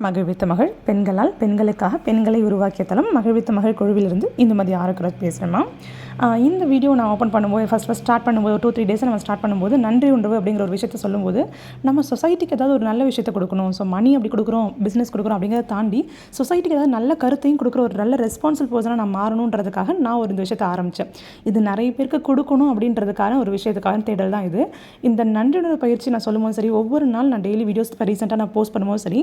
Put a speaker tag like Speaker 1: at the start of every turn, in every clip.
Speaker 1: மகிழ்வித்த மகள் பெண்களால் பெண்களுக்காக பெண்களை உருவாக்கிய தளம் மகிழ்வித்த மகள் குழுவிலிருந்து இந்துமதி ஆரோக்கியராஜ் பேசுகிறேம்மா இந்த வீடியோ நான் ஓப்பன் பண்ணும்போது ஃபஸ்ட் ஃபஸ்ட் ஸ்டார்ட் பண்ணும்போது டூ த்ரீ டேஸ் நம்ம ஸ்டார்ட் பண்ணும்போது நன்றி உணர்வு அப்படிங்கிற ஒரு விஷயத்தை சொல்லும்போது நம்ம சொசைட்டிக்கு ஏதாவது ஒரு நல்ல விஷயத்தை கொடுக்கணும். ஸோ மணி அப்படி கொடுக்குறோம் பிஸ்னஸ் கொடுக்குறோம் அப்படிங்கிறத தாண்டி சொசைட்டிக்கு ஏதாவது நல்ல கருத்தையும் கொடுக்குற ஒரு நல்ல ரெஸ்பான்சிபிள் பர்சனாக நான் மாறணுன்றதுக்காக நான் ஒரு இந்த விஷயத்தை ஆரம்பித்தேன் இது நிறைய பேருக்கு கொடுக்கணும் அப்படின்றதுக்கான ஒரு விஷயத்துக்கான தேடல் தான் இது. இந்த நன்றி உணர்வு பயிற்சி நான் சொல்லும்போது சரி ஒவ்வொரு நாள் நான் டெய்லி வீடியோஸ் இப்போ ரீசெண்டாக நான் போஸ்ட் பண்ணும்போது சரி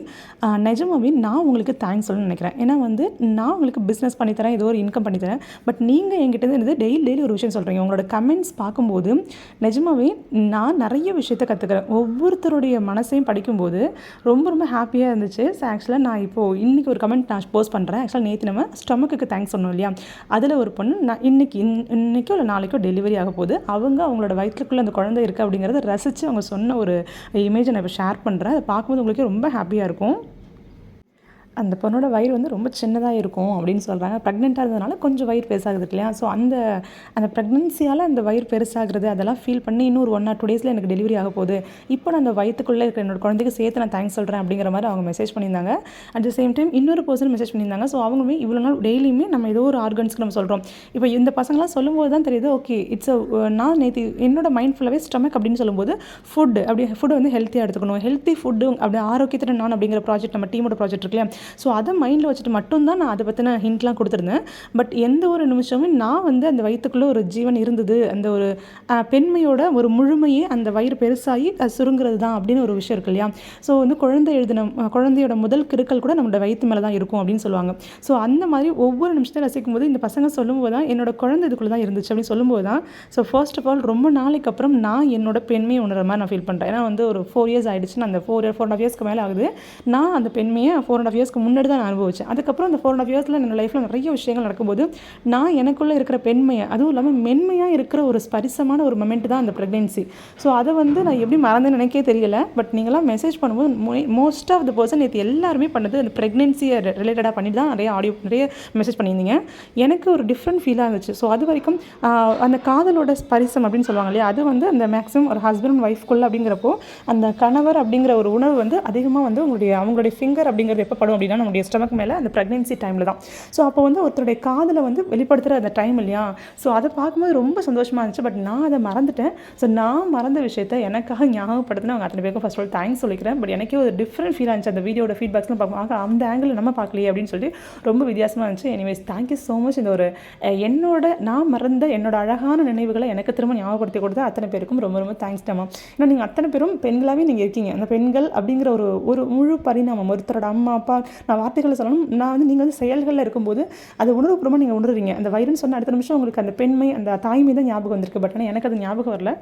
Speaker 1: நிஜமாவே நான் உங்களுக்கு தேங்க்ஸ் சொல்லணும்னு நினைக்கிறேன். ஏன்னா வந்து நான் உங்களுக்கு பிஸ்னஸ் பண்ணித்தரேன் ஏதோ ஒரு இன்கம் பண்ணித்தரேன் பட் நீங்கள் என்கிட்ட இருந்து டெய்லி டெய்லி ஒரு விஷயம் சொல்கிறீங்க உங்களோட கமெண்ட்ஸ் பார்க்கும்போது நிஜமாவே நான் நிறைய விஷயத்தை கற்றுக்கிறேன் ஒவ்வொருத்தருடைய மனசையும் படிக்கும்போது ரொம்ப ரொம்ப ஹாப்பியாக இருந்துச்சு. ஸோ ஆக்சுவலாக நான் இப்போது இன்றைக்கி ஒரு கமெண்ட் நான் போஸ்ட் பண்ணுறேன் ஆக்சுவலாக நேற்று நம்ம ஸ்டொமக்குக்கு தேங்க்ஸ் சொன்னோம் இல்லையா? அதில் ஒரு பொண்ணு நான் இன்னைக்கு இன் இன்றைக்கோ இல்லை நாளைக்கோ டெலிவரி ஆக போகுது. அவங்க அவங்களோட வயிற்றுக்குள்ளே அந்த குழந்தை இருக்குது அப்படிங்கிறத ரசித்து அவங்க சொன்ன ஒரு இமேஜை நான் இப்போ ஷேர் பண்ணுறேன் அதை பார்க்கும்போது உங்களுக்கு ரொம்ப ஹாப்பியாக இருக்கும். அந்த பொண்ணோட வயிறு வந்து ரொம்ப சின்னதாக இருக்கும் அப்படின்னு சொல்கிறாங்க ப்ரெக்னெண்ட்டாக இருந்ததுனால கொஞ்சம் வயிறு பெருசாகுது இல்லையா? ஸோ அந்த அந்த ப்ரெக்னென்சியால் அந்த வயிறு பெருசாகிறது அதெல்லாம் ஃபீல் பண்ணி இன்னும் ஒரு ஒன் ஆர் டூ டேஸில் எனக்கு டெலிவரி ஆக போகுது. இப்போ நான் அந்த வயிற்றுக்குள்ளே இருக்கிற என்னோட குழந்தைக்கு சேர்த்து நான் தேங்க்ஸ் சொல்கிறேன் அப்படிங்கிற மாதிரி அவங்க மெசேஜ் பண்ணியிருந்தாங்க. அட் த சேம் டைம் இன்னொரு பர்சன் மெசேஜ் பண்ணியிருந்தாங்க. ஸோ அவங்களுமே இவ்வளோ நாள் டெய்லியுமே நம்ம ஏதோ ஒரு ஆர்கன்ஸ்க்கு நம்ம சொல்கிறோம் இப்போ இந்த பசங்களாம் சொல்லும்போது தான் தெரியுது ஓகே இட்ஸ் அ நான் நேற்று என்னோட மைண்ட் ஃபுல்லாகவே ஸ்டமக் அப்படின்னு சொல்லும்போது ஃபுட் அப்படி ஃபுட்டு வந்து ஹெல்த்தியாக எடுத்துக்கணும். ஹெல்த்தி ஃபுட்டு அப்படி ஆரோக்கியத்தில் நான் அப்படிங்கிற ப்ராஜெக்ட் நம்ம டீமோட ப்ராஜெக்ட் இருக்கு ஸோ அதை மைண்டில் வச்சுட்டு மட்டும்தான் நான் அதை பற்றின ஹிண்ட்லாம் கொடுத்துருந்தேன். பட் எந்த ஒரு நிமிஷமும் நான் வந்து அந்த வயிற்றுக்குள்ளே ஒரு ஜீவன் இருந்தது. அந்த ஒரு பெண்மையோட ஒரு முழுமையே அந்த வயிறு பெருசாகி அது சுருங்குறது தான் அப்படின்னு ஒரு விஷயம் இருக்கு இல்லையா? ஸோ வந்து குழந்தை எழுதின குழந்தையோட முதல் கிருக்கல் கூட நம்மளோட வயிற்று மேலே தான் இருக்கும் அப்படின்னு சொல்லுவாங்க. ஸோ அந்த மாதிரி ஒவ்வொரு நிமிஷத்தையும் ரசிக்கும் போது இந்த பசங்க சொல்லும்போது தான் என்னோட குழந்தை இதுக்குள்ளே தான் இருந்துச்சு அப்படின்னு சொல்லும்போது தான் ஸோ ஃபர்ஸ்ட் ஆஃப் ஆல் ரொம்ப நாளைக்கு அப்புறம் நான் என்னோட பெண்மையை உணர்ற மாதிரி நான் ஃபீல் பண்ணுறேன் ஏன்னா வந்து ஒரு ஃபோர் இயர்ஸ் ஆயிடுச்சு நான் அந்த four year four and half இயர்ஸ்க்கு மேலே ஆகுது. நான் அந்த பெண்மையை ஃபோர் அண்ட் ஆஃப் இயர்ஸ்க்கு முன்னாடி தான் நான் அனுபவிச்சேன். அதுக்கப்புறம் அந்த ஃபோர் அண்ட் ஆஃப் இயர்ஸில் என்னோட லைஃப்பில் நிறைய விஷயங்கள் நடக்கும்போது நான் எனக்குள்ளே இருக்கிற பெண்மையை அதுவும் இல்லாமல் மென்மையாக இருக்கிற ஒரு ஸ்பரிசமான ஒரு மொமெண்ட் தான் அந்த ப்ரெக்னென்சி ஸோ அதை வந்து நான் எப்படி மறந்து நினைக்கே தெரியல. பட் நீங்களாம் மெசேஜ் பண்ணும்போது மோஸ்ட் ஆஃப் த பர்சன் நேற்று எல்லாருமே பண்ணது அந்த ப்ரெக்னென்சியை ரிலேட்டடாக பண்ணிட்டு தான் நிறைய ஆடியோ நிறைய மெசேஜ் பண்ணியிருந்தீங்க. எனக்கு ஒரு டிஃப்ரெண்ட் ஃபீலாக இருந்துச்சு. ஸோ அது வரைக்கும் அந்த காதலோட ஸ்பரிசம் அப்படின்னு சொல்லுவாங்க இல்லையா அது வந்து அந்த மேக்ஸிமம் ஒரு ஹஸ்பண்ட் அண்ட் ஒய்ஃப்குள்ள அப்படிங்கிறப்போ அந்த கணவர் அப்படிங்கிற ஒரு உணர்வு வந்து அதிகமாக வந்து உங்களுடைய அவங்களுடைய ஃபிங்கர் அப்படிங்கிறது எப்போ படும் அப்படின்னா நம்மளுடைய ஸ்டமக் மேலே அந்த ப்ரெக்னென்சி டைமில் தான். ஸோ அப்போ வந்து ஒருத்தருடைய காதலை வந்து வெளிப்படுத்துகிற அந்த டைம் இல்லையா? ஸோ அதை பார்க்கும்போது ரொம்ப சந்தோஷமாக இருந்துச்சு. பட் நான் அதை மறந்துட்டேன். ஸோ நான் மறந்த விஷயத்தை எனக்காக ஞாபகப்படுத்தின அவங்க அத்தனை பேருக்கும் ஃபஸ்ட் ஆல் தேங்க்ஸ் சொல்லிக்கிறேன். பட் எனக்கே ஒரு டிஃப்ரெண்ட் ஃபீல் இருந்துச்சு. அந்த வீடியோட ஃபீட்பேக்ஸ்லாம் பார்க்கும்போது அந்த ஆங்கிள் நம்ம பார்க்கலையே அப்படின்னு சொல்லி ரொம்ப வித்தியாசமாக இருந்துச்சு. எனிவேஸ் தேங்க்யூ ஸோ மச் இந்த ஒரு என்னோட நான் மறந்த என்னோட அழகான நினைவுகளை எனக்கு திரும்ப ஞாபகப்படுத்தி கொடுத்த அத்தனை பேருக்கும் ரொம்ப ரொம்ப தேங்க்ஸ் டம்மா ஏன்னா நீங்கள் அத்தனை பேரும் பெண்களாகவே நீங்கள் இருக்கீங்க. அந்த பெண்கள் அப்படிங்கிற ஒரு ஒரு முழு பரிணாமம் ஒருத்தரோட அம்மா அப்பா நான் வார்த்தைகளை சொல்லணும். நான் வந்து நீங்கள் வந்து செயல்களில் இருக்கும்போது அது உணர்வுபூர்வமாக நீங்கள் உணர்றீங்க. அந்த வயிறுன்னு சொன்ன அடுத்த நிமிஷம் உங்களுக்கு அந்த பெண்மை அந்த தாய்மை தான் ஞாபகம் வந்திருக்கு. பட் ஆனால் எனக்கு அது ஞாபகம் வரல.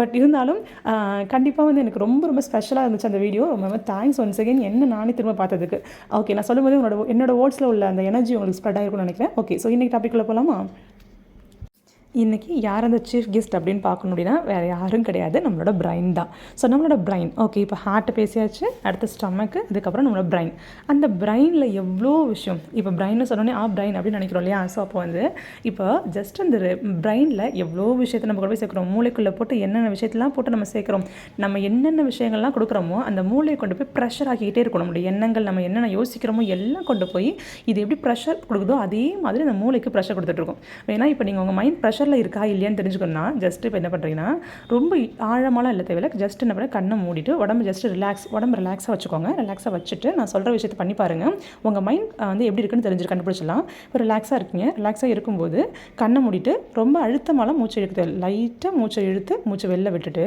Speaker 1: பட் இருந்தாலும் கண்டிப்பாக வந்து எனக்கு ரொம்ப ரொம்ப ஸ்பெஷலாக இருந்துச்சு அந்த வீடியோ ரொம்ப ரொம்ப தேங்க்ஸ் ஒன்ஸ் அகைன் என்ன நானே திரும்ப பார்த்ததுக்கு. ஓகே நான் சொல்லும்போது உங்களோட என்னோட வேர்ட்ஸில் உள்ள அந்த எனர்ஜி உங்களுக்கு ஸ்ப்ரெட் ஆகிருக்கும்னு நினைக்கிறேன். ஓகே ஸோ இன்றைக்கி டாப்பிக்கில் போகலாமா இன்றைக்கி யார் அந்த சீஃப் கெஸ்ட் அப்படின்னு பார்க்கணும் அப்படின்னா வேறு யாரும் கிடையாது. நம்மளோட பிரைன் தான். ஸோ நம்மளோட பிரைன் ஓகே இப்போ ஹார்ட்டை பேசியாச்சு அடுத்த ஸ்டமக்கு அதுக்கப்புறம் நம்மளோட பிரைன் அந்த பிரைனில் எவ்வளோ விஷயம்? இப்போ பிரைன்னு சொன்னோன்னே ஆ பிரைன் அப்படின்னு நினைக்கிறோம் இல்லையா? ஸோ அப்போ வந்து இப்போ ஜஸ்ட் அந்த பிரைனில் எவ்வளோ விஷயத்தை நம்ம கொண்டு போய் சேர்க்குறோம்? மூளைக்குள்ளே போட்டு என்னென்ன விஷயத்தெல்லாம் போட்டு நம்ம சேர்க்குறோம்? நம்ம என்னென்ன விஷயங்கள்லாம் கொடுக்குறோமோ அந்த மூளையை கொண்டு போய் ப்ரெஷர் ஆக்கிக்கிட்டே இருக்கணும். நம்மளுடைய எண்ணங்கள் நம்ம என்னென்ன யோசிக்கிறோமோ எல்லாம் கொண்டு போய் இது எப்படி ப்ரெஷர் கொடுக்குதோ அதே மாதிரி அந்த மூளைக்கு ப்ரெஷர் கொடுத்துட்ருக்கோம் ஏன்னா இப்போ நீங்கள் உங்கள் மைண்ட் ப்ரெஷர் ப்ரெஷரில் இருக்கா இல்லையான்னு தெரிஞ்சுக்கணும்னா ஜஸ்ட் இப்போ என்ன பண்ணுறீங்கன்னா ரொம்ப ஆழமாலாம் இல்லை தேவையில்ல. ஜஸ்ட் என்ன பண்ண கண்ணை மூடிட்டு உடம்பு ஜஸ்ட் ரிலாக்ஸ் உடம்பு ரிலாக்ஸாக வச்சுக்கோங்க. ரிலாக்ஸாக வச்சுட்டு நான் சொல்கிற விஷயத்தை பண்ணி பாருங்கள் உங்கள் மைண்ட் வந்து எப்படி இருக்குன்னு தெரிஞ்சு கண்டுபிடிச்சிடலாம். இப்போ ரிலாக்ஸாக இருக்கீங்க. ரிலாக்ஸாக இருக்கும்போது கண்ணை மூடிட்டு ரொம்ப அழுத்தமாலாம் மூச்சு இழுக்குது லைட்டாக மூச்சை இழுத்து மூச்சை வெளில விட்டுட்டு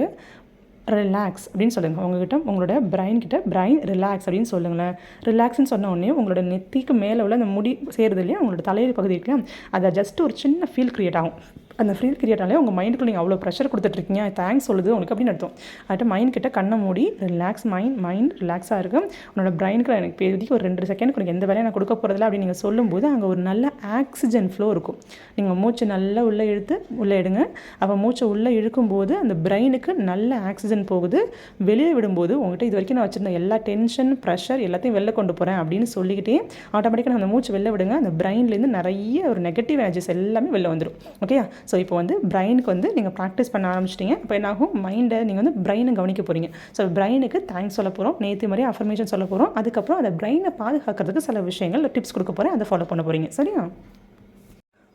Speaker 1: ரிலாக்ஸ் அப்படின்னு சொல்லுங்கள் உங்ககிட்ட உங்களோட பிரைன் கிட்ட பிரைன் ரிலாக்ஸ் அப்படின்னு சொல்லுங்களேன். ரிலாக்ஸ்னு சொன்ன உடனே உங்களோட நெத்திக்கு மேலே உள்ள அந்த முடி சேருது இல்லையா? உங்களோட தலையில் பகுதி இருக்கு இல்லையா? அதை ஜஸ்ட் ஒரு சின்ன ஃபீல் க்ரியேட் ஆகும். அந்த ஃபீல் கிரியேட் ஆனாலே உங்கள் மைண்டுக்குள்ள நீங்கள் அவ்வளோ ப்ரெஷர் கொடுத்துட்ருக்கீங்க தேங்க்ஸ் சொல்லுது. உங்களுக்கு அப்படின்னு அர்த்தம்? அதுட்டு மைண்ட் கிட்ட கண்ணை மூடி ரிலாக்ஸ் மைண்ட் மைண்ட் ரிலாக்ஸாக இருக்கும் உன்னோட பிரைனுக்கு எனக்கு பேதிக்கு ஒரு ரெண்டு செகண்ட் எனக்கு எந்த வேலையும் நான் கொடுக்க போகிறதில்ல அப்படின்னு நீங்கள் சொல்லும்போது அங்கே ஒரு நல்ல ஆக்சிஜன் ஃப்ளோ இருக்கும். நீங்கள் மூச்சு நல்லா உள்ளே இழுத்து உள்ளே எடுங்க. அப்போ மூச்சை உள்ளே இழுக்கும்போது அந்த பிரெயினுக்கு நல்ல ஆக்சிஜன் போகுது. வெளியே விடும்போது உங்கள்கிட்ட இது வரைக்கும் நான் வச்சுருந்த எல்லா டென்ஷன் ப்ரெஷர் எல்லாத்தையும் வெளில கொண்டு போகிறேன் அப்படின்னு சொல்லிக்கிட்டே ஆட்டோமேட்டிக்காக அந்த மூச்சு வெளில விடுங்க. அந்த பிரெயின்லேருந்து நிறைய ஒரு நெகட்டிவ் எனர்ஜிஸ் எல்லாமே வெளில வந்துடும் ஓகே ஸோ இப்போ வந்து பிரெயினுக்கு வந்து நீங்கள் ப்ராக்டிஸ் பண்ண ஆரம்பிச்சிட்டிங்க. இப்போ என்னாகும்? மைண்டை நீங்கள் வந்து பிரெயினை கவனிக்க போகிறீங்க ஸோ பிரெயினுக்கு தேங்க்ஸ் சொல்ல போகிறோம் நேற்று மாதிரி அஃபர்மேஷன் சொல்ல போகிறோம் அதுக்கப்புறம் அந்த பிரெயினை பாதுகாக்கிறதுக்கு சில விஷயங்கள் டிப்ஸ் கொடுக்க போகிறேன் அதை ஃபாலோ பண்ண போகிறீங்க சரியா?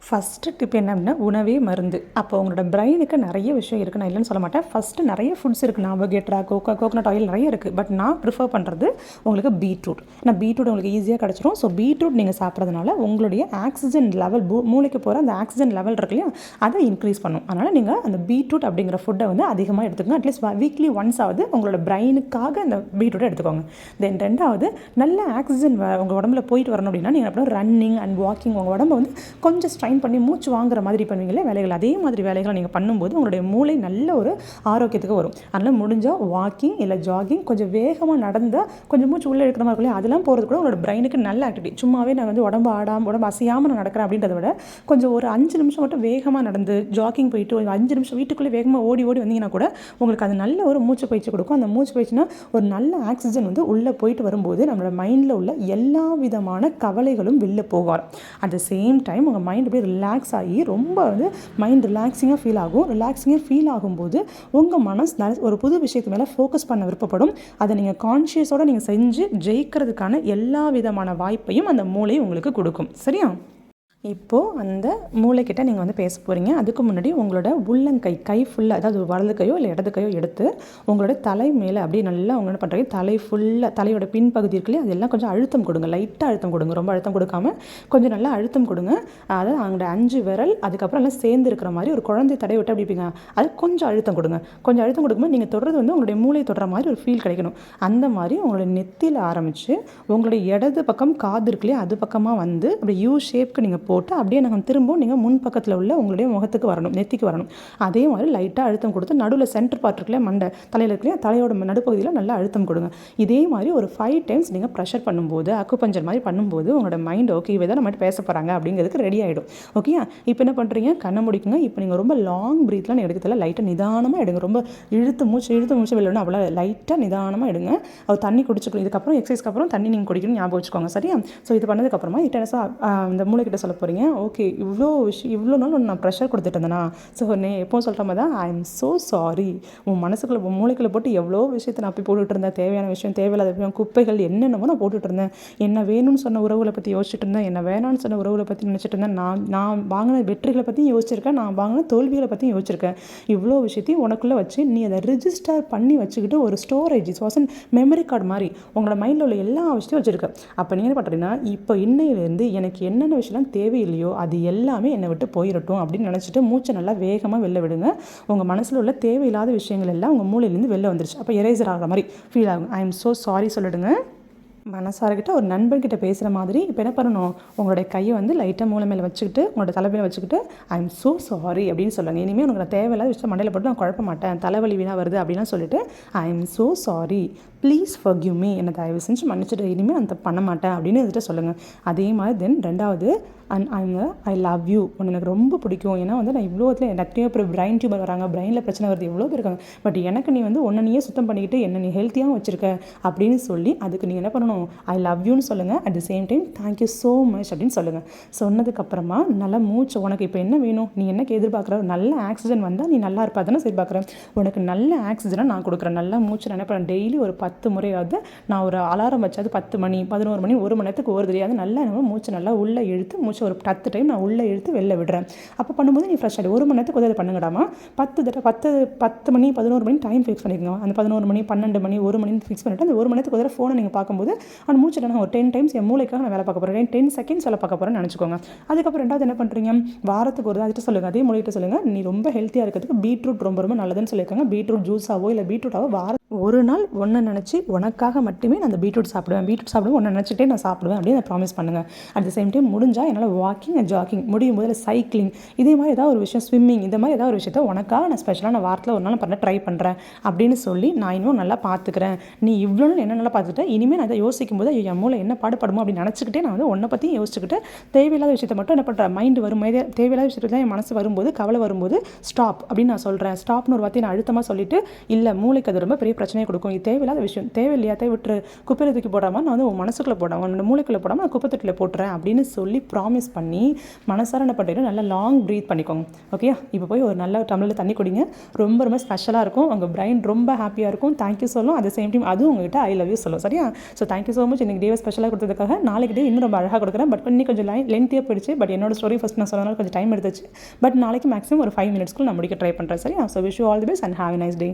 Speaker 1: ஃபஸ்ட்டு டிப் என்ன அப்படின்னா உணவே மருந்து. அப்போ உங்களோட பிரெயினுக்கு நிறைய விஷயம் இருக்குது நான் இல்லைன்னு சொல்ல மாட்டேன். ஃபஸ்ட்டு நிறைய ஃபுட்ஸ் இருக்குது நாவகேட்ரா கோகோ கோகோனட் ஆயில் நிறைய இருக்குது பட் நான் ப்ரிஃபர் பண்ணுறது உங்களுக்கு பீட்ரூட் ஏன்னா பீட்ரூட் உங்களுக்கு ஈஸியாக கிடச்சிரும். ஸோ பீட்ரூட் நீங்கள் சாப்பிட்றதுனால உங்களுடைய ஆக்சிஜன் லெவல் பூ மூளைக்கு போகிற அந்த ஆக்சிஜன் லெவல் இருக்கு இல்லையா? அதை இன்க்ரீஸ் பண்ணும். அதனால் நீங்கள் அந்த பீட்ரூட் அப்படிங்கிற ஃபுட்டை வந்து அதிகமாக எடுத்துக்கோங்க. அட்லீஸ்ட் வீக்லி ஒன்ஸ் ஆகுது உங்களோட பிரெயினுக்காக அந்த பீட்ரூட்டை எடுத்துக்கோங்க. தென் ரெண்டாவது நல்ல ஆக்சிஜன் உங்கள் உடம்புல போயிட்டு வரணும் அப்படின்னா நீங்கள் அப்படின்னா ரன்னிங் அண்ட் வாக்கிங் உங்கள் உடம்பு வந்து கொஞ்சம் ஸ்ட்ரைன் பண்ணி மூச்சு வாங்குற மாதிரி பண்ணுவீங்களே வேலைகள் அதே மாதிரி வேலைகளை நீங்கள் பண்ணும்போது உங்களுடைய மூளை நல்ல ஒரு ஆரோக்கியத்துக்கு வரும். அதனால் முடிஞ்சால் வாக்கிங் இல்லை ஜாகிங் கொஞ்சம் வேகமாக நடந்தால் கொஞ்சம் மூச்சு உள்ளே எடுக்கிற மாதிரி இல்லையா அதெல்லாம் போகிறது கூட உங்களோட பிரெயினுக்கு நல்ல ஆக்டிவிட்டி சும்மாவே நான் வந்து உடம்பு ஆடாமல் உடம்பு அசையாமல் நான் நடக்கிறேன் அப்படின்றத விட கொஞ்சம் ஒரு அஞ்சு நிமிஷம் மட்டும் வேகமாக நடந்து ஜாகிங் போயிட்டு ஒரு அஞ்சு நிமிஷம் வீட்டுக்குள்ளே வேகமாக ஓடி ஓடி வந்தீங்கன்னா கூட உங்களுக்கு அது நல்ல ஒரு மூச்சு பயிற்சி கொடுக்கும். அந்த மூச்சு பயிற்சினா ஒரு நல்ல ஆக்சிஜன் வந்து உள்ளே போயிட்டு வரும்போது நம்மளோட மைண்டில் உள்ள எல்லா விதமான கவலைகளும் வெளில போகும் அட் த சேம் டைம் உங்கள் மைண்ட் அப்படியே ரிலாக்ஸ் ஆகி ரொம்ப வந்து மைண்ட் ரிலாக்ஸிங்காக ஃபீல் ஆகும். ரிலாக்ஸிங்காக ஃபீல் ஆகும்போது உங்கள் மனசு ஒரு புது விஷயத்து மேலே ஃபோக்கஸ் பண்ண விருப்பப்படும். அதை நீங்கள் கான்ஷியஸோடு நீங்கள் செஞ்சு ஜெயிக்கிறதுக்கான எல்லா விதமான வாய்ப்பையும் அந்த மூளை உங்களுக்கு கொடுக்கும். சரியா? இப்போது அந்த மூளைக்கிட்ட நீங்கள் வந்து பேச போகிறீங்க அதுக்கு முன்னாடி உங்களோட உள்ளங்கை கை ஃபுல்லாக அதாவது வலது கையோ இல்லை இடது கையோ எடுத்து உங்களோட தலை மேலே அப்படியே நல்லா அவங்க என்ன பண்ணுறீங்க தலை ஃபுல்லாக தலையோட பின்பகுதி இருக்குல்லையே அதெல்லாம் கொஞ்சம் அழுத்தம் கொடுங்க. லைட்டாக அழுத்தம் கொடுங்க. ரொம்ப அழுத்தம் கொடுக்காம கொஞ்சம் நல்லா அழுத்தம் கொடுங்க. அதாவது அவங்களோட அஞ்சு விரல் அதுக்கப்புறம் எல்லாம் சேர்ந்து இருக்கிற மாதிரி ஒரு குழந்தை தடை விட்டு அப்படி இருப்பீங்க அது கொஞ்சம் அழுத்தம் கொடுங்க. கொஞ்சம் அழுத்தம் கொடுக்கும்போது நீங்கள் தொடர்றது வந்து உங்களுடைய மூளை தொடர மாதிரி ஒரு ஃபீல் கிடைக்கணும். அந்த மாதிரி உங்களுடைய நெத்தியில் ஆரம்பித்து உங்களுடைய இடது பக்கம் காது இருக்குல்லையே அது பக்கமாக வந்து அப்படி யூ ஷேப்க்கு நீங்கள் போட்டு அப்படியே நாங்கள் திரும்பவும் நீங்கள் முன் பக்கத்தில் உள்ள உங்களுடைய முகத்துக்கு வரணும் நெத்திக்கு வரணும். அதே மாதிரி லைட்டாக அழுத்தம் கொடுத்து நடுவில் சென்டர் பார்ட் இருக்கலையே மண்டை தலையில் இருக்கு தலையோட நடுப்பகுதியில் நல்லா அழுத்தம் கொடுங்க. இதே மாதிரி ஒரு ஃபைவ் டைம்ஸ் நீங்கள் ப்ரெஷர் பண்ணும்போது அக்குப்பஞ்சர் மாதிரி பண்ணும்போது உங்களோட மைண்ட் ஓகே இவை தான் நம்ம பேச போகிறாங்க அப்படிங்கிறதுக்கு ரெடி ஆகிடும் ஓகேயா இப்போ என்ன பண்ணுறீங்க கண்ணை முடிக்குங்க. இப்போ நீங்கள் ரொம்ப லாங் ப்ரீத்லாம் எடுக்கிறதுல லைட்டாக நிதானமாக எடுங்க. ரொம்ப இழுத்து மூச்சு இழுத்து மூச்சு வெளியிடணும் அவ்வளோ லைட்டாக நிதானமாக எடுங்க. அவர் தண்ணி குடிச்சுக்கணும். இதுக்கப்புறம் எக்ஸசைஸ்க்கு அப்புறம் தண்ணி நீங்கள் குடிக்கணும் ஞாபகம் வச்சுக்கோங்க. சரியா? ஸோ இது பண்ணதுக்கப்புறமா இட்டனஸாக இந்த மூளைக்கிட்ட சொல்ல போகிறீங்க ஓகே இவ்வளோ விஷயம் இவ்வளோ நாள் நான் ப்ரெஷர் கொடுத்துட்டு இருந்தேனா? ஸோ நீ எப்போவும் சொல்கிற மாதிரி தான் ஐ எம் ஸோ சாரி உன் மனசுக்குள்ள உன் மூளைக்குள்ள போட்டு எவ்வளோ விஷயத்தை நான் போய் போட்டுட்டு இருந்தேன். தேவையான விஷயம் தேவையில்லாத விஷயம் குப்பைகள் என்னென்னமோ நான் போட்டுட்டு இருந்தேன். என்ன வேணும்னு சொன்ன உறவுகளை பற்றி யோசிச்சுட்டு இருந்தேன். என்ன வேணாம்னு சொன்ன உறவுகளை பற்றி நினச்சிட்டு இருந்தேன். நான் நான் வாங்கின வெற்றிகளை பற்றியும் யோசிச்சிருக்கேன். நான் வாங்கின தோல்விகளை பற்றியும் யோசிச்சிருக்கேன். இவ்வளோ விஷயத்தையும் உனக்குள்ளே வச்சு நீ அதை ரிஜிஸ்டர் பண்ணி வச்சுக்கிட்டு ஒரு ஸ்டோரேஜ் வாசன் மெமரி கார்டு மாதிரி உங்களோட மைண்டில் உள்ள எல்லா விஷயத்தையும் வச்சுருக்கேன் அப்போ நீங்கள் என்ன பண்ணுறீங்கன்னா இப்போ இன்னையிலேருந்து எனக்கு என்னென்ன விஷயம்லாம் தேவை தேவையில்லையோ அது எல்லாமே என்னை விட்டு போயிடட்டும் அப்படின்னு நினச்சிட்டு மூச்சை நல்லா வேகமாக வெளில விடுங்க. உங்கள் மனசில் உள்ள தேவையில்லாத விஷயங்கள் எல்லாம் உங்கள் மூளையிலேருந்து வெளில வந்துருச்சு. அப்போ எரேசர் ஆகிற மாதிரி ஃபீல் ஆகும். ஐ எம் ஸோ சாரி சொல்லிடுங்க. மனசார்கிட்ட ஒரு நண்பர்கிட்ட பேசுகிற மாதிரி இப்போ என்ன பண்ணணும்? உங்களுடைய கையை வந்து லைட்டாக மூளை மேலே வச்சுக்கிட்டு உங்களோட தலைமையில் வச்சுக்கிட்டு ஐ எம் ஸோ சாரி அப்படின்னு சொல்லுங்கள் இனிமேல் உனக்கு நான் தேவையில்லாத விஷயம் மண்டையில் போட்டு நான் குழப்ப மாட்டேன். தலைவலி வீணாக வருது அப்படிலாம் சொல்லிட்டு I am so sorry please forgive me. என்னை தயவு செஞ்சு மன்னிச்சிட்டு இனிமேல் அந்த பண்ண மாட்டேன் அப்படின்னு என்கிட்ட சொல்லுங்கள் அதே மாதிரி தென் ரெண்டாவது அண்ட் ஐங்க ஐ லவ் யூ ஒன்று எனக்கு ரொம்ப பிடிக்கும். ஏன்னா வந்து நான் இவ்வளோ இடத்துல நிறைய பேர் பிரைன் டியூமர் வராங்க. பிரெயினில் பிரச்சனை வருது. எவ்வளோ பேர் இருக்காங்க. பட் எனக்கு நீ வந்து உன்னை நீயே சுத்தம் பண்ணிக்கிட்டு என்ன நீ ஹெல்த்தியாகவும் வச்சுருக்க அப்படின்னு சொல்லி அதுக்கு நீங்கள் என்ன பண்ணணும்? ஐ லவ் யூன்னு சொல்லுங்கள் at the same time thank you so much அப்படின்னு சொல்லுங்கள் சொன்னதுக்கப்புறமா நல்லா மூச்சு உனக்கு இப்போ என்ன வேணும்? நீ என்னக்கு எதிர்பார்க்குற? நல்ல ஆக்சிஜன் வந்தால் நீ நல்லா இருப்பா. தானே எதிர்பார்க்குறேன் உனக்கு நல்ல ஆக்சிஜனை நான் கொடுக்குறேன். நல்லா மூச்சு நான் என்ன பண்ணுறேன் டெய்லி ஒரு பத்து பத்து முறையாவது நான் ஒரு அலாரம் வச்சாது பத்து மணி பதினோரு மணி ஒரு மணி நேரத்துக்கு ஒரு தெரியாது நல்லா நம்ம மூச்சு நல்லா உள்ளே இழுத்து மூச்சு ஒரு பத்து டைம் நான் உள்ளே இழுத்து வெளில விடுறேன். அப்போ பண்ணும்போது நீ ஃப்ரெஷ் ஆகிடு ஒரு மணி நேரத்துக்கு உதவி பண்ணுங்கடாமா? பத்து தடவை பத்து பத்து மணி பதினோரு மணி டைம் ஃபிக்ஸ் பண்ணிக்கோங்க. அந்த பதினோரு மணி பன்னெண்டு மணி ஒரு மணி ஃபிக்ஸ் பண்ணிட்டு அந்த ஒரு மணி நேரத்துக்கு ஒரு ஃபோனை நீங்கள் பார்க்கும்போது அந்த மூச்சு நான் ஒரு டென் டைம்ஸ் என் மூளைக்காக நான் வேலை பார்க்க போகிறேன் டென் செகண்ட்ஸ் வேலை பார்க்க போகிறேன்னு நினச்சிக்கோங்க. அதுக்கப்புறம் ரெண்டாவது என்ன பண்ணுறீங்க வாரத்துக்கு ஒரு அதுட்டு சொல்லுங்கள் அதே மொழிகிட்ட சொல்லுங்கள் நீ ரொம்ப ஹெல்த்தியாக இருக்கிறதுக்கு பீட்ரூட் ரொம்ப ரொம்ப நல்லதுன்னு சொல்லியிருக்காங்க. பீட்ரூட் ஜூஸாவோ இல்லை பீட்ரூட்டாவோ வார ஒரு நாள் ஒன்றை நினச்சி உனக்காக மட்டுமே நான் அந்த பீட்ரூட் சாப்பிடுவேன். பீட்ரூட் சாப்பிடுவேன் ஒன்றை நினச்சிட்டே நான் சாப்பிடுவேன் அப்படின்னு நான் ப்ராமிஸ் பண்ணுங்கள் அட் த சேம் டைம் முடிஞ்சால் என்னால் வாக்கிங் அண்ட் ஜாக்கிங் முடியும் போது சைக்கிளிங் இதே மாதிரி ஏதாவது ஒரு விஷயம் ஸ்விம்மிங் இந்த மாதிரி ஏதாவது ஒரு விஷயத்த உனக்காக நான் ஸ்பெஷலாக நான் வாரத்தில் ஒரு நாள் பண்ண ட்ரை பண்ணுறேன் அப்படின்னு சொல்லி நான் இன்னும் நல்லா பார்த்துக்கிறேன் நீ இவ்வளோ நாள் என்ன நல்லா பார்த்துட்ட இனிமேல் நான் இதை யோசிக்கும் போது என் மூளை என்ன பாடுபடுமோ அப்படின்னு நினச்சிக்கிட்டே நான் வந்து உன்னை பற்றியும் யோசிச்சுக்கிட்டு தேவையில்லாத விஷயத்தை மட்டும் என்ன பண்ணுறேன் மைண்டு வரும் தேவையில்லாத விஷயத்துல என் மனசு வரும்போது கவலை வரும்போது ஸ்டாப் அப்படின்னு நான் சொல்கிறேன் ஸ்டாப்னு ஒரு வார்த்தையை நான் அழுத்தமாக சொல்லிட்டு இல்லை மூளைக்கு அது ரொம்ப பெரிய பிரச்சனையை கொடுக்கும். இது தேவையில்லாத விஷயம். தேவையில்லையா தேவை விட்டுரு. குப்பையில் தூக்கி போடாமல் நான் வந்து உன் மனசுக்குள்ளே போடாமல் உன்னோட மூளைக்குள்ளே போடாமல் நான் குப்பை தொட்டியில் போட்டுறேன் அப்படின்னு சொல்லி ப்ராமிஸ் பண்ணி மனசார என்ன பண்ணுறீங்க நல்லா லாங் ப்ரீத் பண்ணிக்கோங்க. ஓகேயா இப்போ போய் ஒரு நல்ல டம்ளரில் தண்ணி குடிங்க. ரொம்ப ரொம்ப ஸ்பெஷலாக இருக்கும். உங்கள் பிரைன் ரொம்ப ஹாப்பியாக இருக்கும். தேங்க்யூ சொல்லும். அட் சேம் டைம் அதுவும் உங்கள்கிட்ட ஐ லவ் யூ சொல்லும். சரியா? ஸோ தேங்க்யூ ஸோ மச் இன்றைக்கி டேவை ஸ்பெஷலாக கொடுத்ததுக்காக நாளைக்கு டே இன்னும் ரொம்ப அழகாக கொடுக்குறேன். பட் இன்னி கொஞ்சம் லைன் லென்த்தியாக போயிடுச்சு. பட் என்னோட ஸ்டோரி ஃபஸ்ட் நான் சொன்னாலும் கொஞ்சம் டைம் எடுத்துச்சு. பட் நாளைக்கு மேக்ஸிமம் ஒரு ஃபைவ் மினிட்ஸ்க்குள்ள நான் முடிக்க ட்ரை பண்ணுறேன் சரியா? So wish you all the best and have nice day